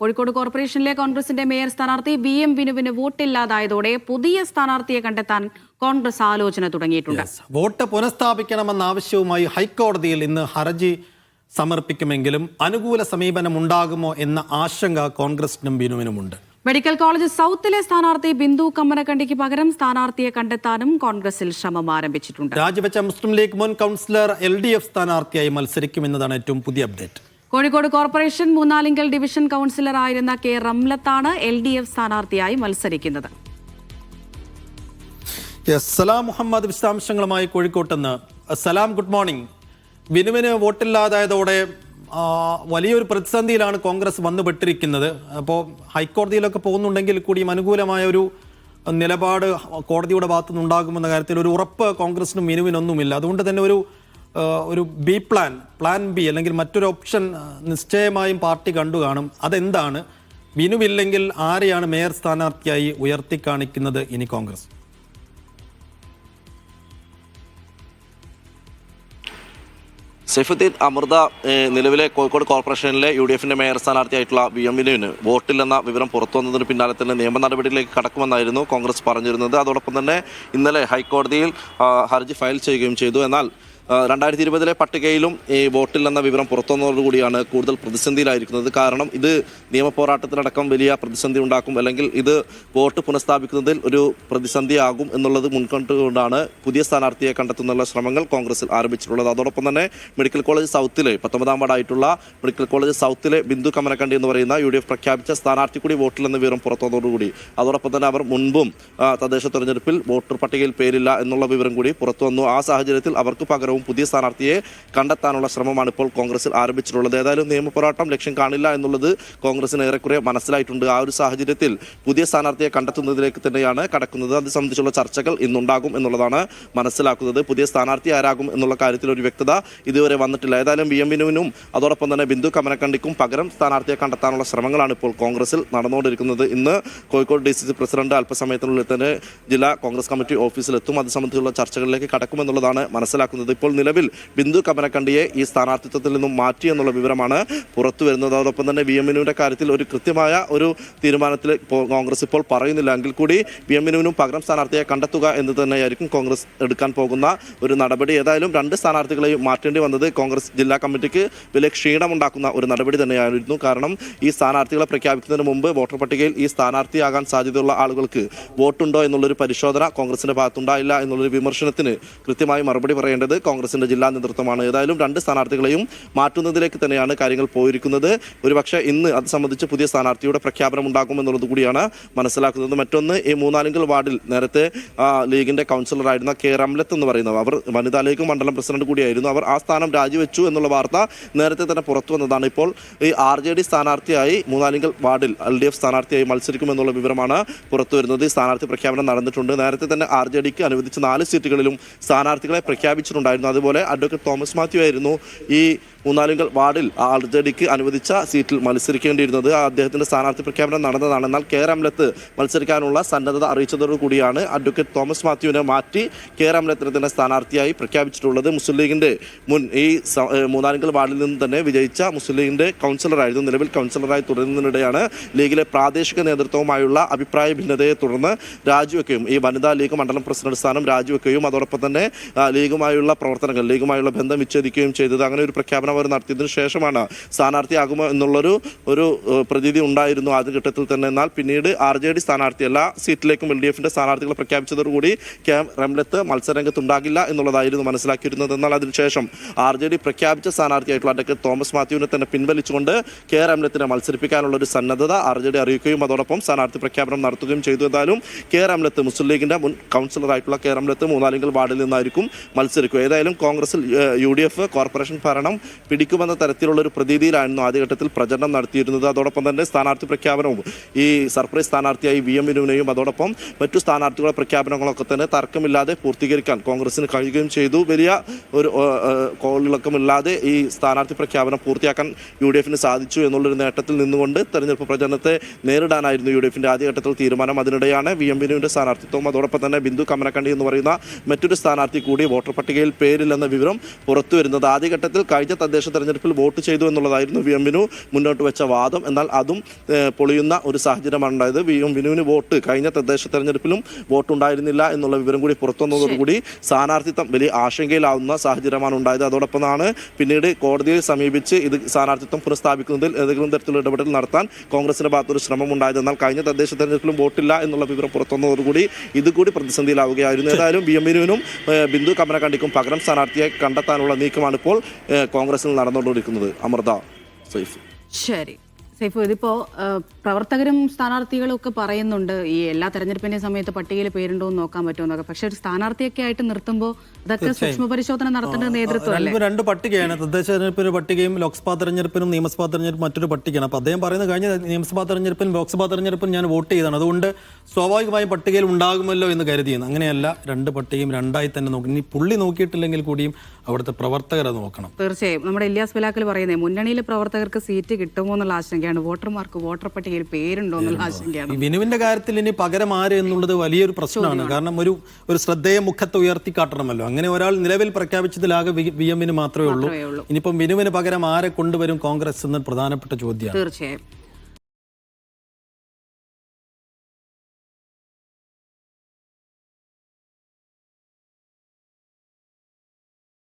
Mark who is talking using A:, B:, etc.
A: കോഴിക്കോട് കോർപ്പറേഷനിലെ കോൺഗ്രസിന്റെ മേയർ സ്ഥാനാർത്ഥി ബി എം വിനുവിന് വോട്ടില്ലാതായതോടെ പുതിയ സ്ഥാനാർത്ഥിയെ കണ്ടെത്താൻ കോൺഗ്രസ് ആലോചന തുടങ്ങിയിട്ടുണ്ട്.
B: വോട്ട് പുനഃസ്ഥാപിക്കണമെന്ന ആവശ്യവുമായി ഹൈക്കോടതിയിൽ ഇന്ന് ഹർജി സമർപ്പിക്കുമെങ്കിലും അനുകൂല സമീപനം ഉണ്ടാകുമോ എന്ന ആശങ്ക കോൺഗ്രസിനും ബിനുവിനുമുണ്ട്
A: മെഡിക്കൽ കോളേജ് സൗത്തിലെ സ്ഥാനാർത്ഥി ബിന്ദു കമ്മനക്കണ്ടിക്ക് പകരം സ്ഥാനാർത്ഥിയെ കണ്ടെത്താനും കോൺഗ്രസിൽ ശ്രമം ആരംഭിച്ചിട്ടുണ്ട്.
B: രാജിവെച്ച മുസ്ലിം ലീഗ് മുൻ കൗൺസിലർ എൽ ഡി എഫ് സ്ഥാനാർത്ഥിയായി മത്സരിക്കുമെന്നതാണ് ഏറ്റവും പുതിയ update.
A: Kozhikode corporation Moonalingal division കൗൺസിലറായിരുന്ന K റംലത്താണ് എൽ ഡി എഫ് സ്ഥാനാർത്ഥിയായി മത്സരിക്കുന്നത്.
B: സലാം മുഹമ്മദ് വിശദാംശങ്ങളുമായി കോഴിക്കോട്ടെന്ന്. സലാം ഗുഡ് മോർണിംഗ്. ബിനുവിന് വോട്ടില്ലാതായതോടെ വലിയൊരു പ്രതിസന്ധിയിലാണ് കോൺഗ്രസ് വന്നുപെട്ടിരിക്കുന്നത്. അപ്പോൾ ഹൈക്കോടതിയിലൊക്കെ പോകുന്നുണ്ടെങ്കിൽ കൂടിയും അനുകൂലമായ ഒരു നിലപാട് കോടതിയുടെ ഭാഗത്തുനിന്ന് ഉണ്ടാകുമെന്ന കാര്യത്തിൽ ഒരു ഉറപ്പ് കോൺഗ്രസിനും വിനുവിനൊന്നുമില്ല. അതുകൊണ്ട് തന്നെ ഒരു ഒരു ബി പ്ലാൻ പ്ലാൻ ബി അല്ലെങ്കിൽ മറ്റൊരു ഓപ്ഷൻ നിശ്ചയമായും പാർട്ടി കണ്ടു കാണും. അതെന്താണ്? ബിനുവില്ലെങ്കിൽ ആരെയാണ് മേയർ സ്ഥാനാർത്ഥിയായി ഉയർത്തി കാണിക്കുന്നത് ഇനി കോൺഗ്രസ്?
C: സൈഫുദ്ദീൻ അമൃത നിലവിലെ കോഴിക്കോട് കോർപ്പറേഷനിലെ യു ഡി എഫിന്റെ മേയർ സ്ഥാനാർത്ഥിയായിട്ടുള്ള വി എം വിനുവിന് വോട്ടില്ലെന്ന വിവരം പുറത്തു വന്നതിന് പിന്നാലെ തന്നെ നിയമ നടപടിയിലേക്ക് കടക്കുമെന്നായിരുന്നു കോൺഗ്രസ് പറഞ്ഞിരുന്നത്. അതോടൊപ്പം തന്നെ ഇന്നലെ ഹൈക്കോടതിയിൽ ഹർജി ഫയൽ ചെയ്യുകയും ചെയ്തു. എന്നാൽ രണ്ടായിരത്തി ഇരുപതിലെ പട്ടികയിലും ഈ വോട്ടിൽ എന്ന വിവരം പുറത്തുവന്നതോടുകൂടിയാണ് കൂടുതൽ പ്രതിസന്ധിയിലായിരിക്കുന്നത്. കാരണം ഇത് നിയമ പോരാട്ടത്തിലടക്കം വലിയ പ്രതിസന്ധി ഉണ്ടാക്കും അല്ലെങ്കിൽ ഇത് വോട്ട് പുനഃസ്ഥാപിക്കുന്നതിൽ ഒരു പ്രതിസന്ധിയാകും എന്നുള്ളത് മുൻകണ്ടുകൊണ്ടാണ് പുതിയ സ്ഥാനാർത്ഥിയെ കണ്ടെത്തുന്നുള്ള ശ്രമങ്ങൾ കോൺഗ്രസിൽ ആരംഭിച്ചിട്ടുള്ളത്. അതോടൊപ്പം തന്നെ മെഡിക്കൽ കോളേജ് സൗത്തിലെ പത്തൊമ്പതാം വാർഡായിട്ടുള്ള മെഡിക്കൽ കോളേജ് സൗത്തിലെ ബിന്ദു കമനക്കണ്ടി എന്ന് പറയുന്ന യു ഡി എഫ് പ്രഖ്യാപിച്ച സ്ഥാനാർത്ഥി കൂടി വോട്ടിൽ എന്ന വിവരം പുറത്തുവന്നതോടുകൂടി അതോടൊപ്പം തന്നെ അവർ മുൻപും തദ്ദേശ തെരഞ്ഞെടുപ്പിൽ വോട്ടർ പട്ടികയിൽ പേരില്ല എന്നുള്ള വിവരം കൂടി പുറത്തു വന്നു ആ സാഹചര്യത്തിൽ അവർക്ക് പകരവും പുതിയ സ്ഥാനാർത്ഥിയെ കണ്ടെത്താനുള്ള ശ്രമമാണ് ഇപ്പോൾ കോൺഗ്രസിൽ ആരംഭിച്ചിട്ടുള്ളത്. ഏതായാലും നിയമപോരാട്ടം ലക്ഷ്യം കാണില്ല എന്നുള്ളത് കോൺഗ്രസിന് ഏറെക്കുറെ മനസ്സിലായിട്ടുണ്ട്. ആ ഒരു സാഹചര്യത്തിൽ പുതിയ സ്ഥാനാർത്ഥിയെ കണ്ടെത്തുന്നതിലേക്ക് തന്നെയാണ് കടക്കുന്നത്. അത് സംബന്ധിച്ചുള്ള ചർച്ചകൾ ഇന്നുണ്ടാകും എന്നുള്ളതാണ് മനസ്സിലാക്കുന്നത്. പുതിയ സ്ഥാനാർത്ഥി ആരാകും എന്നുള്ള കാര്യത്തിൽ ഒരു വ്യക്തത ഇതുവരെ വന്നിട്ടില്ല. ഏതായാലും വി എം വിനുവിനും അതോടൊപ്പം തന്നെ ബിന്ദു കമനക്കണ്ടിക്കും പകരം സ്ഥാനാർത്ഥിയെ കണ്ടെത്താനുള്ള ശ്രമങ്ങളാണ് ഇപ്പോൾ കോൺഗ്രസിൽ നടന്നുകൊണ്ടിരിക്കുന്നത്. ഇന്ന് Kozhikode D C C president അല്പസമയത്തിനുള്ളിൽ തന്നെ ജില്ലാ കോൺഗ്രസ് കമ്മിറ്റി ഓഫീസിലെത്തും. അത് സംബന്ധിച്ചുള്ള ചർച്ചകളിലേക്ക് കടക്കുമെന്നുള്ളതാണ് മനസ്സിലാക്കുന്നത്. ഇപ്പോൾ നിലവിൽ ബിന്ദു കമനക്കണ്ടിയെ ഈ സ്ഥാനാർത്ഥിത്വത്തിൽ നിന്നും മാറ്റി എന്നുള്ള വിവരമാണ് പുറത്തു വരുന്നത്. അതോടൊപ്പം തന്നെ വി എം കാര്യത്തിൽ ഒരു കൃത്യമായ ഒരു തീരുമാനത്തിൽ ഇപ്പോൾ കോൺഗ്രസ് ഇപ്പോൾ പറയുന്നില്ല. എങ്കിൽ കൂടി വി എം മിനുവിനും പകരം സ്ഥാനാർത്ഥിയെ കണ്ടെത്തുക എന്ന് തന്നെയായിരിക്കും കോൺഗ്രസ് എടുക്കാൻ പോകുന്ന ഒരു നടപടി. ഏതായാലും രണ്ട് സ്ഥാനാർത്ഥികളെയും മാറ്റേണ്ടി വന്നത് കോൺഗ്രസ് ജില്ലാ കമ്മിറ്റിക്ക് വലിയ ക്ഷീണമുണ്ടാക്കുന്ന ഒരു നടപടി തന്നെയായിരുന്നു. കാരണം ഈ സ്ഥാനാർത്ഥികളെ പ്രഖ്യാപിക്കുന്നതിന് മുമ്പ് വോട്ടർ പട്ടികയിൽ ഈ സ്ഥാനാർത്ഥിയാകാൻ സാധ്യതയുള്ള ആളുകൾക്ക് വോട്ടുണ്ടോ എന്നുള്ളൊരു പരിശോധന കോൺഗ്രസിന്റെ ഭാഗത്തുണ്ടായില്ല എന്നുള്ളൊരു വിമർശനത്തിന് കൃത്യമായി മറുപടി പറയേണ്ടത് കോൺഗ്രസിന്റെ ജില്ലാ നേതൃത്വമാണ്. ഏതായാലും രണ്ട് സ്ഥാനാർത്ഥികളെയും മാറ്റുന്നതിലേക്ക് തന്നെയാണ് കാര്യങ്ങൾ പോയിരിക്കുന്നത്. ഒരുപക്ഷെ ഇന്ന് അത് സംബന്ധിച്ച് പുതിയ സ്ഥാനാർത്ഥിയുടെ പ്രഖ്യാപനം ഉണ്ടാകും എന്നുള്ളത് കൂടിയാണ് മനസ്സിലാക്കുന്നത്. മറ്റൊന്ന് ഈ മൂന്നാലിങ്കൽ വാർഡിൽ നേരത്തെ ലീഗിന്റെ കൗൺസിലറായിരുന്ന കെ. റംലത്ത് എന്ന് പറയുന്നത് അവർ വനിതാ ലീഗ് മണ്ഡലം പ്രസിഡന്റ് കൂടിയായിരുന്നു. അവർ ആ സ്ഥാനം രാജിവെച്ചു എന്നുള്ള വാർത്ത നേരത്തെ തന്നെ പുറത്തു വന്നതാണ്. ഇപ്പോൾ ഈ ആർ ജെ ഡി സ്ഥാനാർത്ഥിയായി മൂന്നാലിങ്കൽ വാർഡിൽ എൽ ഡി എഫ് സ്ഥാനാർത്ഥിയായി മത്സരിക്കുമെന്നുള്ള വിവരമാണ് പുറത്തു വരുന്നത്. സ്ഥാനാർത്ഥി പ്രഖ്യാപനം നടന്നിട്ടുണ്ട്. നേരത്തെ തന്നെ ആർ ജെ ഡിക്ക് അനുവദിച്ച നാല് സീറ്റുകളിലും സ്ഥാനാർത്ഥികളെ പ്രഖ്യാപിച്ചിട്ടുണ്ടായിരുന്നു. അതുപോലെ അഡ്വക്കേറ്റ് തോമസ് മാത്യു ആയിരുന്നു ഈ മൂന്നാലുങ്കൽ വാർഡിൽ ആർ ജെ ഡിക്ക് അനുവദിച്ച സീറ്റിൽ മത്സരിക്കേണ്ടിയിരുന്നത്. അദ്ദേഹത്തിന്റെ സ്ഥാനാർത്ഥി പ്രഖ്യാപനം നടന്നതാണ്. എന്നാൽ കെ റംലത്ത് മത്സരിക്കാനുള്ള സന്നദ്ധത അറിയിച്ചതോടുകൂടിയാണ് അഡ്വക്കേറ്റ് തോമസ് മാത്യുവിനെ മാറ്റി കെ റംലത്തിനെ തന്നെ സ്ഥാനാർത്ഥിയായി പ്രഖ്യാപിച്ചിട്ടുള്ളത്. മുസ്ലിം ലീഗിന്റെ മുൻ ഈ മൂന്നാലുങ്കൽ വാർഡിൽ നിന്ന് തന്നെ വിജയിച്ച മുസ്ലിം ലീഗിന്റെ കൗൺസിലറായിരുന്നു. നിലവിൽ കൗൺസിലറായി തുടരുന്നതിനിടെയാണ് ലീഗിലെ പ്രാദേശിക നേതൃത്വവുമായുള്ള അഭിപ്രായ ഭിന്നതയെ തുടർന്ന് രാജിവെക്കുകയും ഈ വനിതാ ലീഗ് മണ്ഡലം പ്രസിഡന്റ് സ്ഥാനം രാജിവെക്കുകയും അതോടൊപ്പം തന്നെ ലീഗുമായുള്ള ലീഗുമായുള്ള പ്രവർത്തനങ്ങൾ ലീഗുമായുള്ള ബന്ധം വിച്ഛേദിക്കുകയും ചെയ്തത്. അങ്ങനെ ഒരു പ്രഖ്യാപനം അവർ നടത്തിയതിനു ശേഷമാണ് സ്ഥാനാർത്ഥിയാകുമോ എന്നുള്ളൊരു ഒരു പ്രതീതി ഉണ്ടായിരുന്നു ആദ്യ ഘട്ടത്തിൽ തന്നെ. എന്നാൽ പിന്നീട് ആർ ജെ ഡി സ്ഥാനാർത്ഥിയല്ല സീറ്റിലേക്കും എൽ ഡി എഫിന്റെ സ്ഥാനാർത്ഥികളെ പ്രഖ്യാപിച്ചതോടുകൂടി കെ എം റംലത്ത് മത്സരരംഗത്ത് ഉണ്ടാകില്ല എന്നുള്ളതായിരുന്നു മനസ്സിലാക്കിയിരുന്നത്. എന്നാൽ അതിനുശേഷം ആർ ജെ ഡി പ്രഖ്യാപിച്ച സ്ഥാനാർത്ഥിയായിട്ടുള്ള അഡ്വക്കേറ്റ് തോമസ് മാത്യുവിനെ തന്നെ പിൻവലിച്ചുകൊണ്ട് കെ റംലത്തിനെ മത്സരിപ്പിക്കാനുള്ള ഒരു സന്നദ്ധത ആർ ജെ ഡി അറിയിക്കുകയും അതോടൊപ്പം സ്ഥാനാർത്ഥി പ്രഖ്യാപനം നടത്തുകയും ചെയ്തു. എന്തായാലും കെ റംലത്ത് മുസ്ലിം ലീഗിന്റെ മുൻ കൗൺസിലറായിട്ടുള്ള കെ റംലത്ത് മൂന്നാലിങ്കൽ വാർഡിൽ നിന്നായിരിക്കും മത്സരിക്കുക. ഏതായാലും കോൺഗ്രസിൽ യു ഡി എഫ് കോർപ്പറേഷൻ ഭരണം പിടിക്കുമെന്ന തരത്തിലുള്ള ഒരു പ്രതീതിയിലായിരുന്നു ആദ്യഘട്ടത്തിൽ പ്രചരണം നടത്തിയിരുന്നത്. അതോടൊപ്പം തന്നെ സ്ഥാനാർത്ഥി പ്രഖ്യാപനവും ഈ സർപ്രൈസ് സ്ഥാനാർത്ഥിയായി വി എം വിനുവിനെയും അതോടൊപ്പം മറ്റു സ്ഥാനാർത്ഥികളുടെ പ്രഖ്യാപനങ്ങളൊക്കെ തന്നെ തർക്കമില്ലാതെ പൂർത്തീകരിക്കാൻ കോൺഗ്രസിന് കഴിയുകയും ചെയ്തു. വലിയ ഒരു കോളിളക്കമില്ലാതെ ഈ സ്ഥാനാർത്ഥി പ്രഖ്യാപനം പൂർത്തിയാക്കാൻ യു ഡി എഫിന് സാധിച്ചു എന്നുള്ളൊരു നേട്ടത്തിൽ നിന്നുകൊണ്ട് തെരഞ്ഞെടുപ്പ് പ്രചരണത്തെ നേരിടാനായിരുന്നു യു ഡി എഫിന്റെ ആദ്യഘട്ടത്തിൽ തീരുമാനം. അതിനിടെയാണ് വി എം വിനുവിന്റെ സ്ഥാനാർത്ഥിത്വം. അതോടൊപ്പം തന്നെ ബിന്ദു കമനക്കണ്ടി എന്ന് പറയുന്ന മറ്റൊരു സ്ഥാനാർത്ഥി കൂടി വോട്ടർ പട്ടികയിൽ പേരില്ലെന്ന വിവരം പുറത്തു വരുന്നത്. ആദ്യഘട്ടത്തിൽ കഴിഞ്ഞ തദ്ദേശ തെരഞ്ഞെടുപ്പിൽ വോട്ട് ചെയ്തു എന്നുള്ളതായിരുന്നു വി എം വിനു മുന്നോട്ട് വെച്ച വാദം. എന്നാൽ അതും പൊളിയുന്ന ഒരു സാഹചര്യമാണ് ഉണ്ടായത്. വി എം വിനുവിന് വോട്ട് കഴിഞ്ഞ തദ്ദേശ തെരഞ്ഞെടുപ്പിലും വോട്ടുണ്ടായിരുന്നില്ല എന്നുള്ള വിവരം കൂടി പുറത്തു വന്നതോടുകൂടി സ്ഥാനാർത്ഥിത്വം വലിയ ആശങ്കയിലാവുന്ന സാഹചര്യമാണ് ഉണ്ടായത്. അതോടൊപ്പമാണ് പിന്നീട് കോടതിയെ സമീപിച്ച് ഇത് സ്ഥാനാർത്ഥിത്വം പുനഃസ്ഥാപിക്കുന്നതിൽ ഏതെങ്കിലും തരത്തിലുള്ള ഇടപെടൽ നടത്താൻ കോൺഗ്രസിന്റെ ഭാഗത്തൊരു ശ്രമം ഉണ്ടായത് എന്നാൽ കഴിഞ്ഞ തദ്ദേശ തെരഞ്ഞെടുപ്പിലും വോട്ടില്ല എന്നുള്ള വിവരം പുറത്തു വന്നതോടുകൂടി ഇതുകൂടി പ്രതിസന്ധിയിലാവുകയായിരുന്നു. ഏതായാലും ബി എം വിനുവിനും ബിന്ദു കമനക്കണ്ടിക്കും പകരം സ്ഥാനാർത്ഥിയെ കണ്ടെത്താനുള്ള നീക്കമാണ് ഇപ്പോൾ കോൺഗ്രസിൽ നടന്നുകൊണ്ടിരിക്കുന്നത്. അമൃത സൈഫ്.
A: ശരി. സൈഫു ഇതിപ്പോ പ്രവർത്തകരും സ്ഥാനാർത്ഥികളും ഒക്കെ പറയുന്നുണ്ട് ഈ എല്ലാ തെരഞ്ഞെടുപ്പിന്റെ സമയത്ത് പട്ടികയിൽ പേരുണ്ടോ എന്ന് നോക്കാൻ പറ്റുമെന്നൊക്കെ. പക്ഷെ ഒരു സ്ഥാനാർത്ഥിയൊക്കെ ആയിട്ട് നിർത്തുമ്പോൾ ഇതൊക്കെ സൂക്ഷ്മ പരിശോധന നടത്തേണ്ട നേതൃത്വം
B: രണ്ട് പട്ടികയാണ്. തദ്ദേശ തെരഞ്ഞെടുപ്പിന് പട്ടികയും ലോക്സഭാ തെരഞ്ഞെടുപ്പിനും നിയമസഭാ തെരഞ്ഞെടുപ്പും മറ്റൊരു പട്ടികയാണ്. അപ്പോൾ അദ്ദേഹം പറയുന്നത് കഴിഞ്ഞ നിയമസഭാ തെരഞ്ഞെടുപ്പിനും ലോക്സഭാ തെരഞ്ഞെടുപ്പിനും ഞാൻ വോട്ട് ചെയ്താണ് അതുകൊണ്ട് സ്വാഭാവികമായും പട്ടികയിൽ ഉണ്ടാകുമല്ലോ എന്ന് കരുതിയെന്ന്. അങ്ങനെയല്ല രണ്ട് പട്ടികയും രണ്ടായി തന്നെ നോക്കണം ഇനി പുള്ളി നോക്കിയിട്ടില്ലെങ്കിൽ കൂടിയും അവിടുത്തെ പ്രവർത്തകരെ നോക്കണം.
A: തീർച്ചയായും. നമ്മുടെ ഇല്യാസ് ബിലാക്കൽ പറയുന്നത് മുന്നണിയിലെ പ്രവർത്തകർക്ക് സീറ്റ് കിട്ടുമോ എന്നുള്ള ആശങ്കയാണ്. വോട്ടർമാർക്ക് വോട്ടർ പട്ടികയിൽ പേരുണ്ടോ എന്നുള്ള ആശങ്കയാണ്.
B: വിനുവിന്റെ കാര്യത്തിൽ ഇനി പകരം ആര് എന്നുള്ളത് വലിയൊരു പ്രശ്നമാണ്. കാരണം ഒരു ഒരു ശ്രദ്ധേയ മുഖത്ത് ഉയർത്തിക്കാട്ടണമല്ലോ അങ്ങനെ ഒരാൾ നിലവിൽ പ്രഖ്യാപിച്ചതിലാകെ വി- എമ്മിന് മാത്രമേ ഉള്ളൂ.
A: മാത്രമേ ഉള്ളൂ.
B: ഇനിയിപ്പം വിനുവിന് പകരം ആരെ കൊണ്ടുവരും കോൺഗ്രസ് എന്ന പ്രധാനപ്പെട്ട ചോദ്യമാണ്.
A: തീർച്ചയായും.